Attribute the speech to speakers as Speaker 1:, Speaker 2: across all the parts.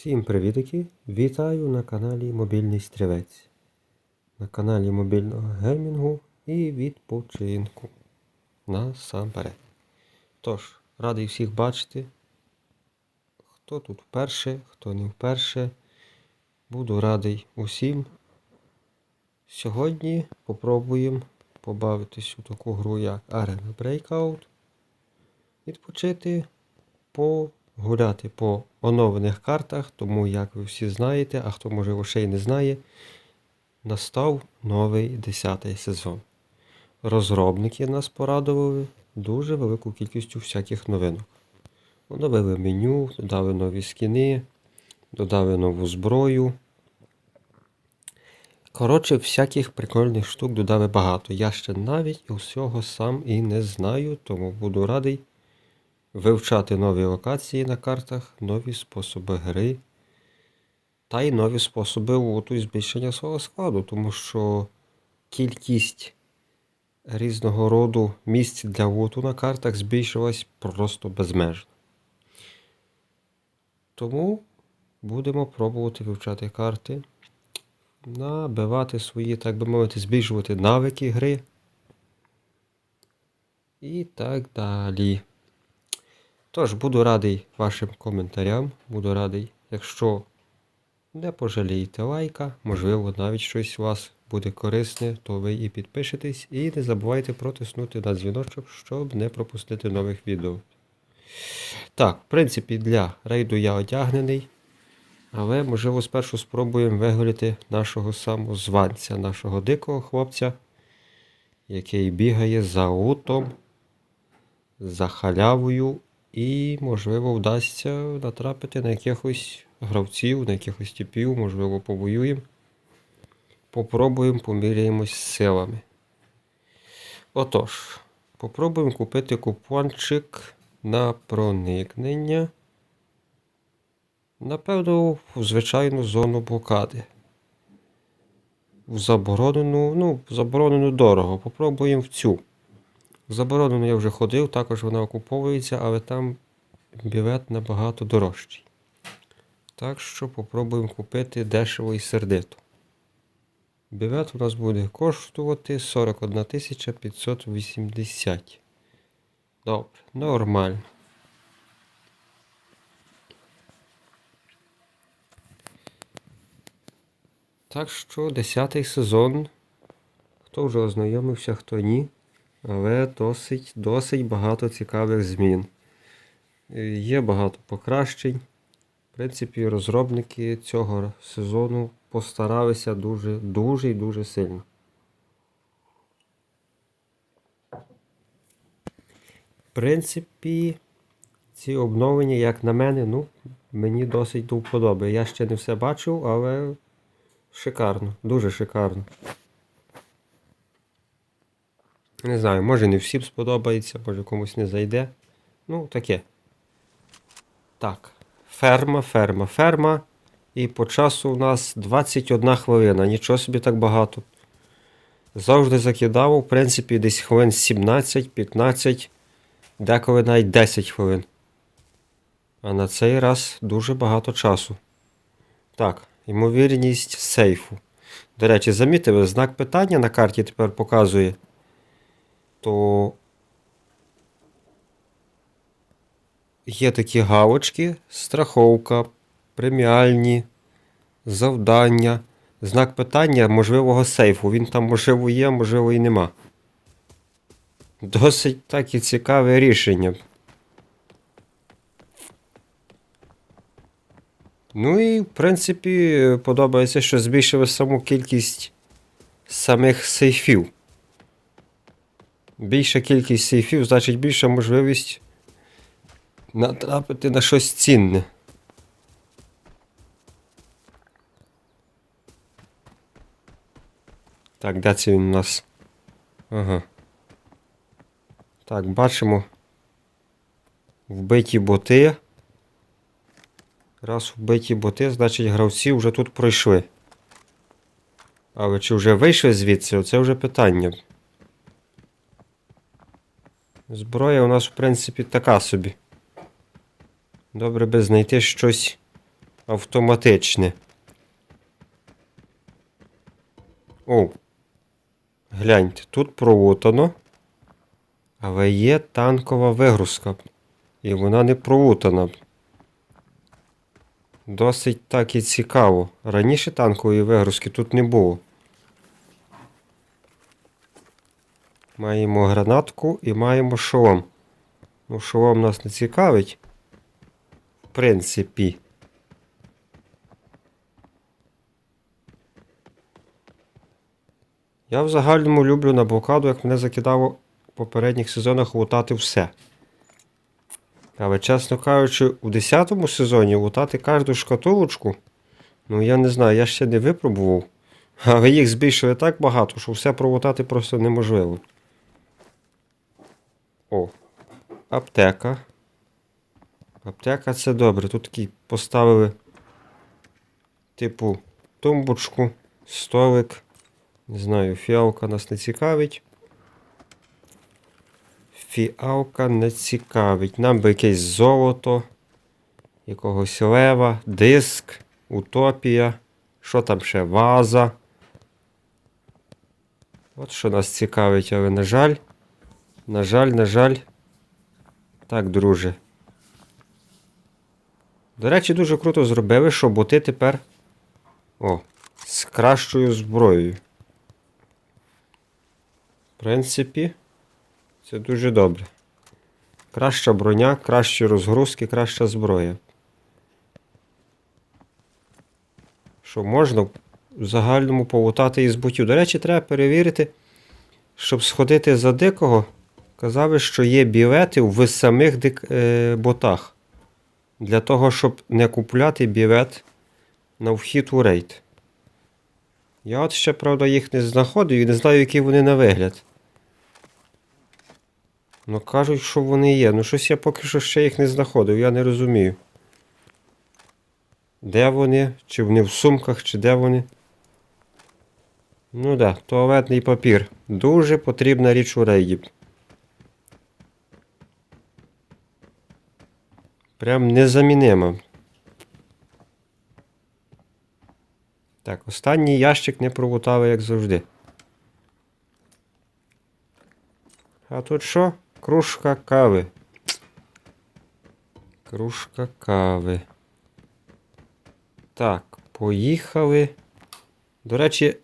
Speaker 1: Всім привітики! Вітаю на каналі Мобільний Стрілець. На каналі мобільного геймінгу і відпочинку. Насамперед. Тож, радий всіх бачити. Хто тут вперше, хто не вперше. Буду радий усім. Сьогодні попробуємо побавитись у таку гру, як Arena Breakout. Відпочити погуляти по оновлених картах, тому, як ви всі знаєте, а хто можливо ще й не знає, настав новий 10 сезон. Розробники нас порадували дуже велику кількістю всяких новинок. Оновили меню, додали нові скіни, додали нову зброю. Коротше, всяких прикольних штук додали багато. Я ще навіть усього сам і не знаю, тому буду радий вивчати нові локації на картах, нові способи гри та й нові способи луту і збільшення свого складу, тому що кількість різного роду місць для луту на картах збільшилась просто безмежно. Тому будемо пробувати вивчати карти, набивати свої, так би мовити, збільшувати навики гри. І так далі. Тож, буду радий вашим коментарям. Буду радий, якщо не пожалієте лайка, можливо, навіть щось у вас буде корисне, то ви і підпишетесь. І не забувайте протиснути на дзвіночок, щоб не пропустити нових відео. Так, в принципі, для рейду я одягнений. Але, можливо, спершу спробуємо виголити нашого самозванця, нашого дикого хлопця, який бігає за утом, за халявою і, можливо, вдасться натрапити на якихось гравців, на якихось типів, можливо, повоюємо. Попробуємо поміряємось з силами. Отож, попробуємо купити купончик на проникнення. Напевно, в звичайну зону блокади. В заборонену, ну, в заборонену дорого. Попробуємо в цю. В заборонену я вже ходив, також вона окуповується, але там білет набагато дорожчий. Так що попробуємо купити дешево і сердито. Білет у нас буде коштувати 41 580. Добре, нормально. Так що 10 сезон. Хто вже ознайомився, хто ні. Але досить, досить багато цікавих змін. Е, Є багато покращень. В принципі, розробники цього сезону постаралися дуже, дуже і дуже сильно. В принципі, ці обновлення, як на мене, ну, мені досить до вподоби. Я ще не все бачив, але шикарно, дуже шикарно. Не знаю, може не всім сподобається, може комусь не зайде. Ну, таке. Так. Ферма, ферма, ферма. І по часу у нас 21 хвилина. Нічого собі так багато. Завжди закидав, в принципі, десь хвилин 17-15, деколи навіть 10 хвилин. А на цей раз дуже багато часу. Так, ймовірність сейфу. До речі, замітили, знак питання на карті тепер показує то є такі галочки, страховка, преміальні, завдання, знак питання можливого сейфу. Він там, можливо, є, можливо, і нема. Досить таке цікаве рішення. Ну і, в принципі, подобається, що збільшили саму кількість самих сейфів. Більша кількість сейфів, значить більша можливість натрапити на щось цінне. Так, де це він у нас? Ага. Так, бачимо. Вбиті боти. Раз вбиті боти, значить гравці вже тут пройшли. Але чи вже вийшли звідси? Це вже питання. Зброя у нас, в принципі, така собі. Добре би знайти щось автоматичне. О. Гляньте, тут провутано. Але є танкова вигрузка. І вона не провутана. Досить так і цікаво. Раніше танкової вигрузки тут не було. Маємо гранатку і маємо шолом. Ну, шолом нас не цікавить. В принципі. Я в загальному люблю на блокаду, як мене закидало в попередніх сезонах лутати все. Але, чесно кажучи, у 10 сезоні лутати кожну шкатулочку, ну я не знаю, я ще не випробував. Але їх збільшили так багато, що все пролутати просто неможливо. О, аптека. Аптека це добре. Тут такий поставили, типу, тумбочку, столик. Не знаю, фіалка нас не цікавить. Фіалка не цікавить. Нам би якесь золото, якогось лева, диск, утопія. Що там ще? Ваза. От що нас цікавить, але на жаль. На жаль, на жаль. Так, друже. До речі, дуже круто зробили, що боти тепер. О, з кращою зброєю. В принципі, це дуже добре. Краща броня, кращі розгрузки, краща зброя. Що можна в загальному полутати із ботів. До речі, треба перевірити, щоб сходити за дикого. Казали, що є білети в самих дик... е... ботах. Для того, щоб не купляти білет на вхід у рейд. Я от ще, правда, їх не знаходив і не знаю, які вони на вигляд. Ну кажуть, що вони є. Ну щось я поки що ще їх не знаходив, я не розумію. Де вони? Чи вони в сумках, чи де вони? Ну да, туалетний папір. Дуже потрібна річ у рейді. Прям незамінима. Так, останній ящик не провутали, як завжди. А тут що? Кружка кави. Кружка кави. Так, поїхали. До речі,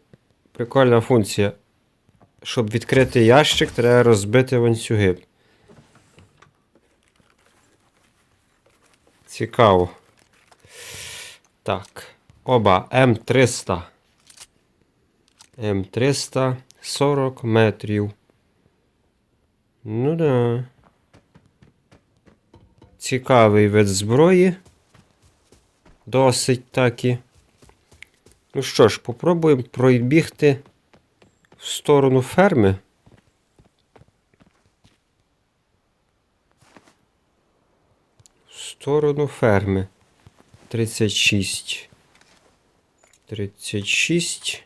Speaker 1: прикольна функція. Щоб відкрити ящик, треба розбити ланцюги. Цікаво. Так. Оба М300. М300 40 метрів. Ну да. Цікавий вид зброї. Досить таки. Ну що ж, попробуємо пробігти в сторону ферми. Сторону ферми. 36. 36.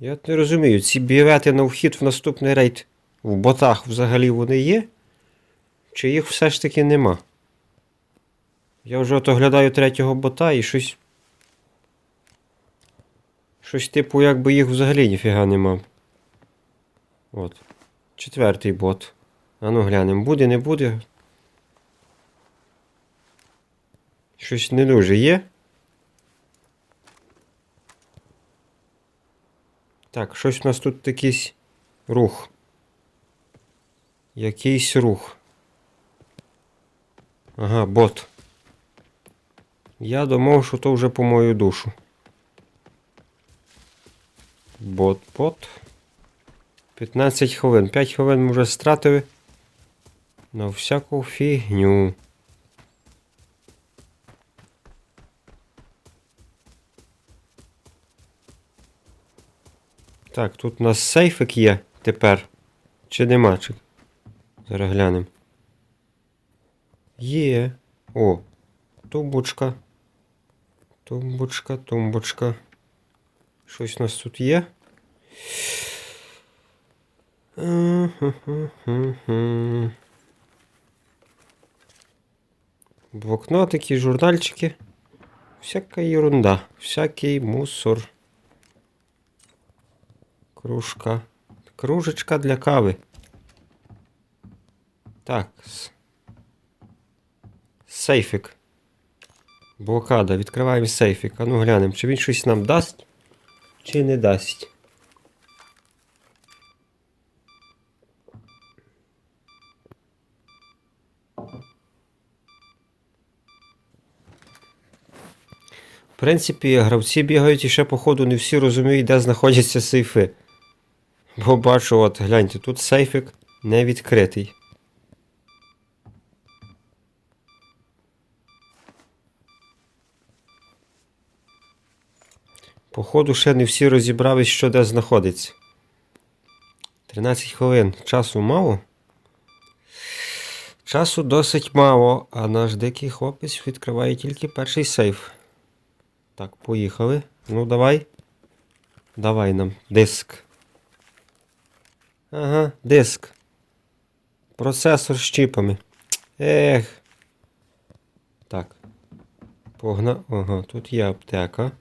Speaker 1: Я не розумію, ці білети на вхід в наступний рейд в ботах взагалі вони є? Чи їх все ж таки нема? Я вже от оглядаю третього бота і щось. Щось типу, якби їх взагалі ніфіга нема. От. Четвертий бот. А ну глянемо, буде, не буде. Щось не дуже є. Так, щось у нас тут якийсь рух. Якийсь рух. Ага, бот. Я думав, що то вже по мою душу. Бот, бот. 15 хвилин. 5 хвилин ми вже стратили. На всяку фігню. Так, тут у нас сейфик є тепер. Чи нема? Чи... Зараз глянемо. Є. О, тумбочка. Тумбочка, тумбочка. Щось у нас тут є. Блокнотики, журнальчики. Всяка ерунда. Всякий мусор. Кружка. Кружечка для кави. Так. с- Сейфик. Блокада. Відкриваємо сейфик. А ну глянемо, чи він щось нам дасть, чи не дасть. В принципі, гравці бігають і ще, походу, не всі розуміють, де знаходяться сейфи. Бо бачу, от гляньте, тут сейфик не відкритий. Походу, ще не всі розібрались, що де знаходиться. 13 хвилин. Часу мало. Часу досить мало, а наш дикий хлопець відкриває тільки перший сейф. Так, поїхали. Ну, давай. Давай нам диск. Ага, диск. Процесор з чіпами. Ех. Так. Погна. Ага, тут є аптека.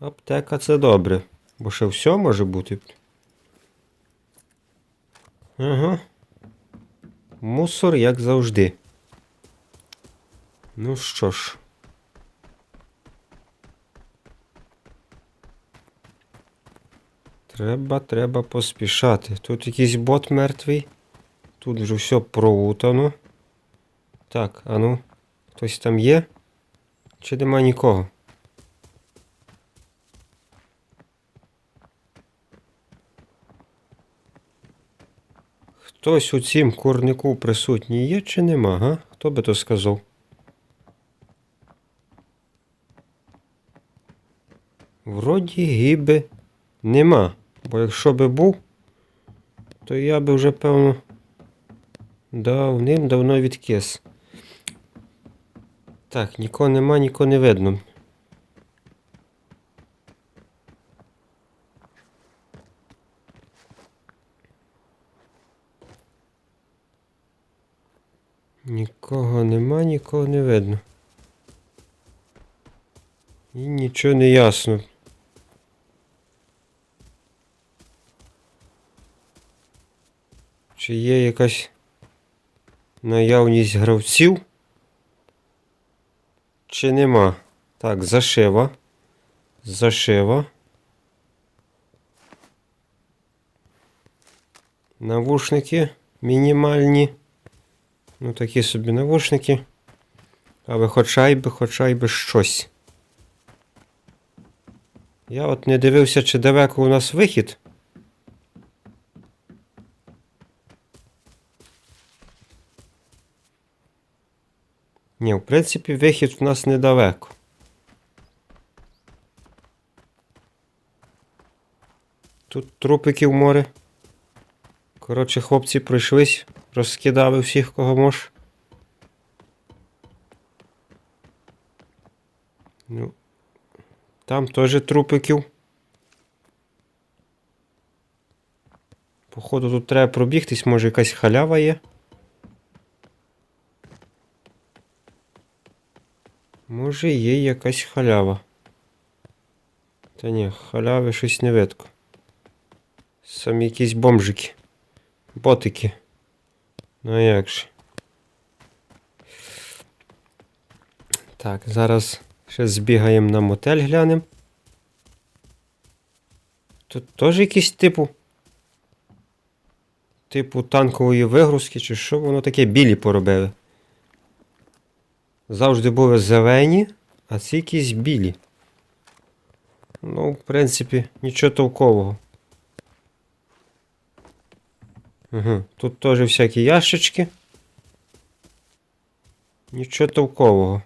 Speaker 1: Аптека це добре. Бо ще все може бути. Ага. Мусор, як завжди. Ну що ж. Треба, треба поспішати. Тут якийсь бот мертвий. Тут вже все проутано. Так, а ну, хтось там є? Чи нема нікого? Хтось у цім курнику присутній є чи нема, га? Хто би то сказав? Вроді гіби нема. Бо якщо би був, то я би вже, певно, давним-давно відкис. Так, нікого нема, нікого не видно. Нікого нема, нікого не видно. І нічого не ясно. Чи є якась наявність гравців? Чи нема? Так, зашива. Зашива. Навушники мінімальні. Ну, такі собі навушники. Але хоча й би, хоча й би щось. Я от не дивився, чи далеко у нас вихід. Ні, в принципі, вихід в нас недалеко. Тут трупиків море. Коротше, хлопці пройшлись, розкидали всіх, кого мож. Ну, там теж трупиків. Походу, тут треба пробігтись, може якась халява є. Може є якась халява. Та ні, халяви щось не видко. Самі якісь бомжики. Ботики. Ну а як же. Так, зараз ще збігаємо на мотель глянемо. Тут теж якийсь типу. Типу танкової вигрузки, чи що воно таке білі поробили. Завжди були зелені, а ці якісь білі. Ну, в принципі, нічого толкового. Угу. Тут теж всякі ящички. Нічого толкового.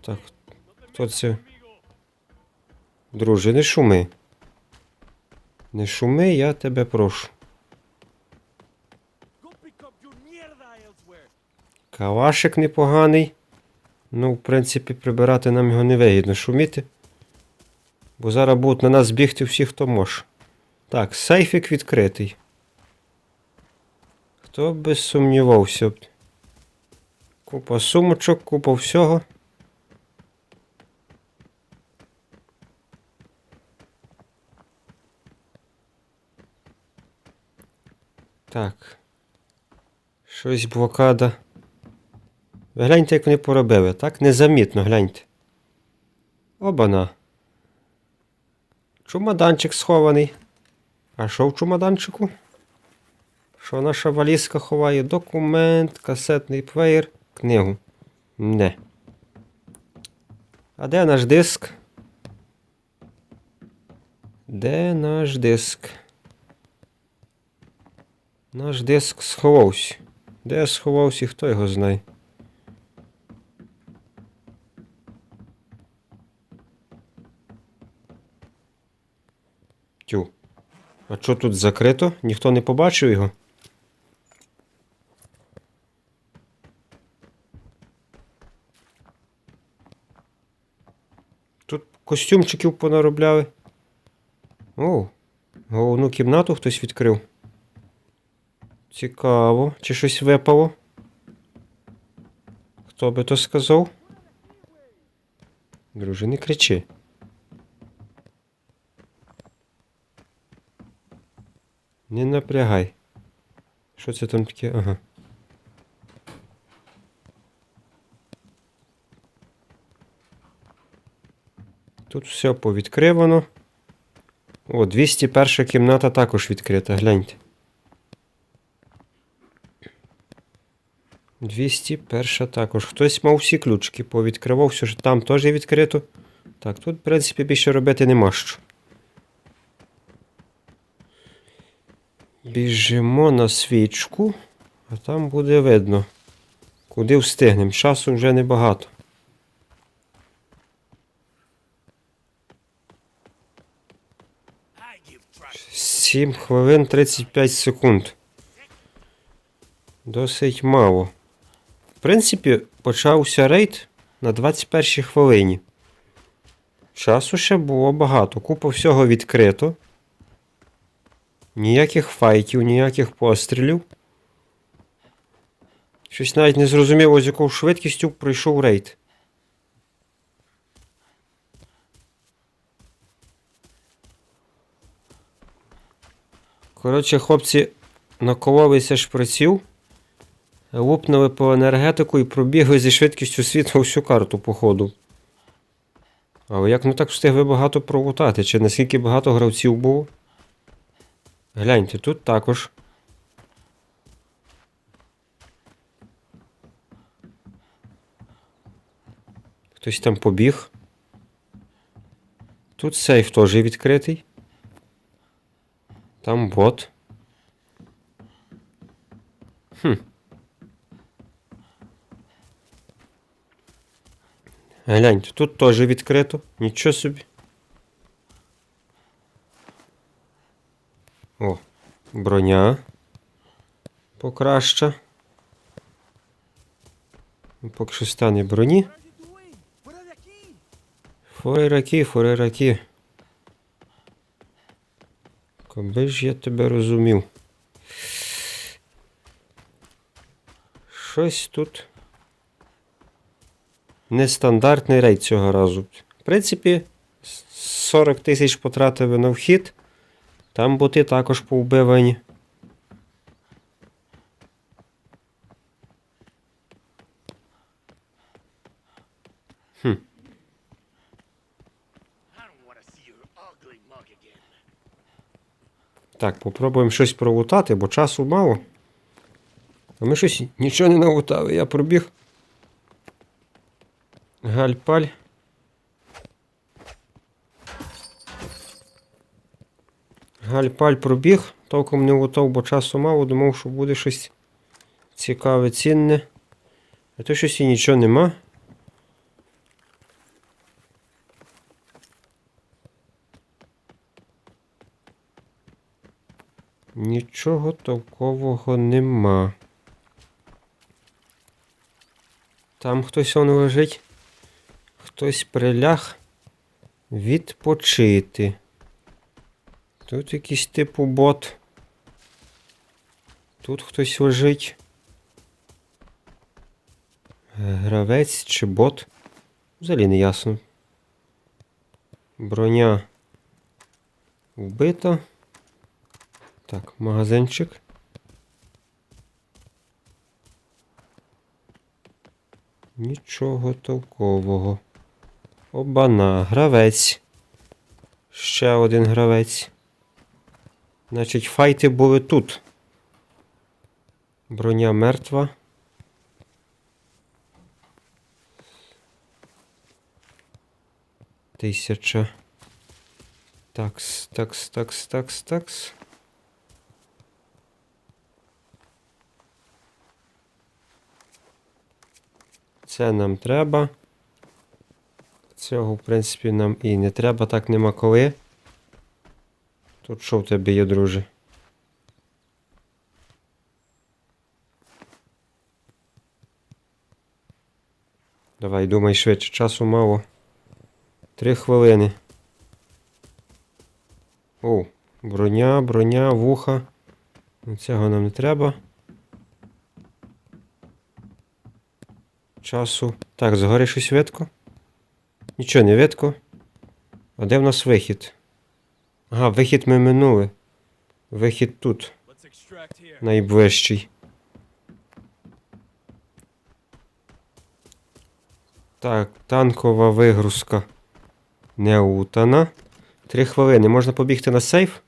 Speaker 1: Так, хто це? Друже, не шуми. Не шуми, я тебе прошу. Калашик непоганий. Ну, в принципі, прибирати нам його не вигідно шуміти. Бо зараз будуть на нас бігти всі, хто може. Так, сейфік відкритий. Хто би сумнівався. Купа сумочок, купа всього. Так. Щось блокада. Гляньте, як вони поробили, так? Незамітно, гляньте. Обана. Чумаданчик схований. А що в чумаданчику? Що наша валізка ховає? Документ, касетний плеєр, книгу. Не. А де наш диск? Де наш диск? Наш диск сховався. Де сховався, хто його знає? Тю. А що тут закрито? Ніхто не побачив його? Тут костюмчиків понаробляли. О, головну кімнату хтось відкрив. Цікаво. Чи щось випало? Хто би то сказав? Друже, не кричи. Не напрягай. Що це там таке? Ага. Тут все повідкривано. О, 201 кімната також відкрита, гляньте. 201 також. Хтось мав всі ключики, повідкривав, все ж там теж відкрито. Так, тут, в принципі, більше робити нема що. Біжимо на свічку, а там буде видно. Куди встигнемо. Часу вже небагато. 7 хвилин 35 секунд. Досить мало. В принципі, почався рейд на 21 хвилині. Часу ще було багато. Купа всього відкрито. Ніяких файтів, ніяких пострілів. Щось навіть не зрозуміло, з якою швидкістю пройшов рейд. Коротше, хлопці накололися шприців, лупнули по енергетику і пробігли зі швидкістю світла всю карту, походу. Але як ми так встигли багато пролутати? Чи наскільки багато гравців було? Гляньте, тут також. Хтось там побіг. Тут сейф теж відкритий. Там бот. Хм. Гляньте, тут теж відкрито. Нічого собі. О, броня. Покраща. Поки що стане броні. Фойраки, фойраки. Коби ж я тебе розумів. Щось тут. Нестандартний рейд цього разу. В принципі, 40 тисяч потратили на вхід. Там боти також повбивані.
Speaker 2: Again.
Speaker 1: Так, попробуємо щось пролутати, бо часу мало. А ми щось нічого не налутали. Я пробіг. Гальпаль. Гальпаль пробіг, толком не лутав, бо часу мало, думав, що буде щось цікаве, цінне. А то щось і нічого нема. Нічого толкового нема. Там хтось он лежить. Хтось приляг відпочити. Тут якийсь типу бот. Тут хтось лежить. гравець чи бот. Взагалі не ясно. Броня вбита. Так, магазинчик. Нічого толкового. Обана, гравець. Ще один гравець. Значить, файти були тут. Броня мертва. Тисяча. Такс, такс, такс, такс, такс. Це нам треба. Цього, в принципі, нам і не треба, так нема коли. Тут що в тебе є, друже? Давай, думай швидше, часу мало. Три хвилини. О, броня, броня, вуха. Ну, Цього нам не треба. Часу. Так, згори щось видко. Нічого не видко. А де в нас вихід? Ага, вихід ми минули. Вихід тут, найближчий. Так, танкова вигрузка неутана. Три хвилини. Можна побігти на сейф?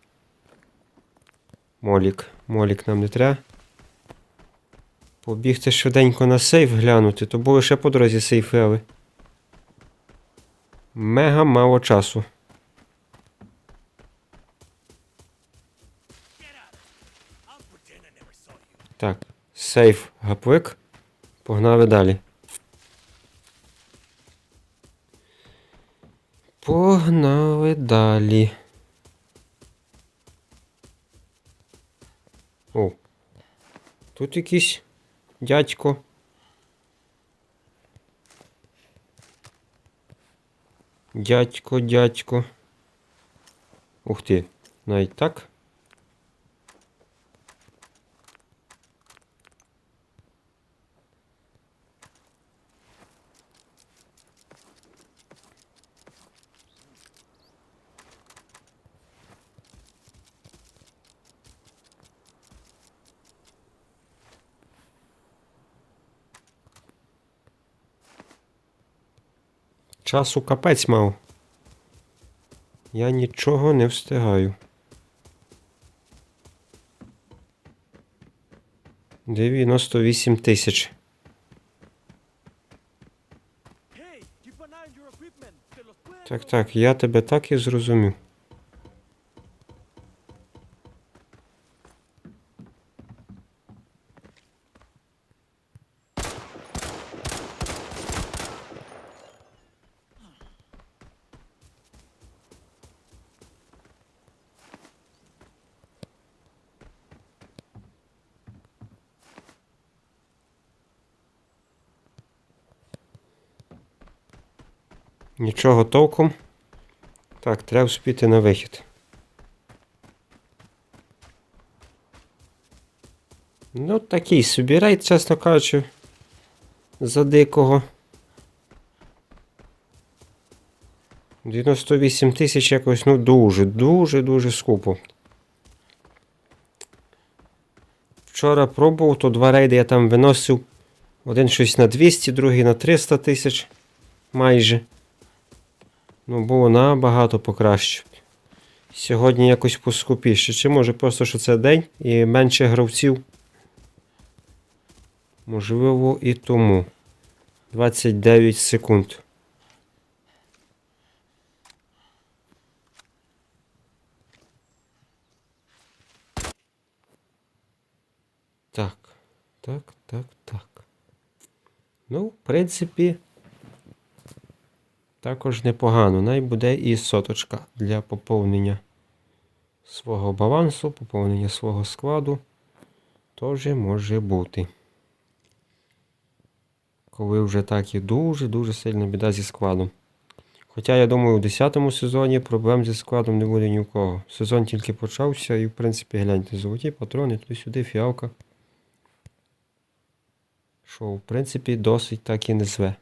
Speaker 1: Молік. Молік нам не треба. Побігти швиденько на сейф глянути, то були ще по дорозі сейфи, але. Мега мало часу. Так, сейф гаплик. Погнали далі. Погнали далі. О. Тут якийсь дядько. Дядько, дядько. Ух ти, навіть так. Часу капець мав. Я нічого не встигаю. Дев'яносто вісім тисяч. Так, так, я тебе так і зрозумів. Нічого толком. Так, треба вспіти на вихід. Ну, такий собі рейд, чесно кажучи, за дикого. 98 тисяч якось, ну дуже, дуже, дуже скупо. Вчора пробував, то два рейди я там виносив. Один щось на 200, другий на 300 тисяч. Майже. Ну, було набагато покраще. Сьогодні якось поскупіше. Чи може просто, що це день і менше гравців? Можливо, і тому. 29 секунд. Так, так, так, так. Ну, в принципі, також непогано. Най буде і соточка для поповнення свого балансу, поповнення свого складу. Теж може бути. Коли вже так і дуже-дуже сильна біда зі складом. Хоча, я думаю, у 10 сезоні проблем зі складом не буде ні у кого. Сезон тільки почався і, в принципі, гляньте, золоті патрони, туди-сюди, фіалка. що в принципі досить так і не зве.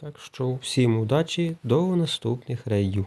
Speaker 1: Так що всім удачі до наступних рейдів.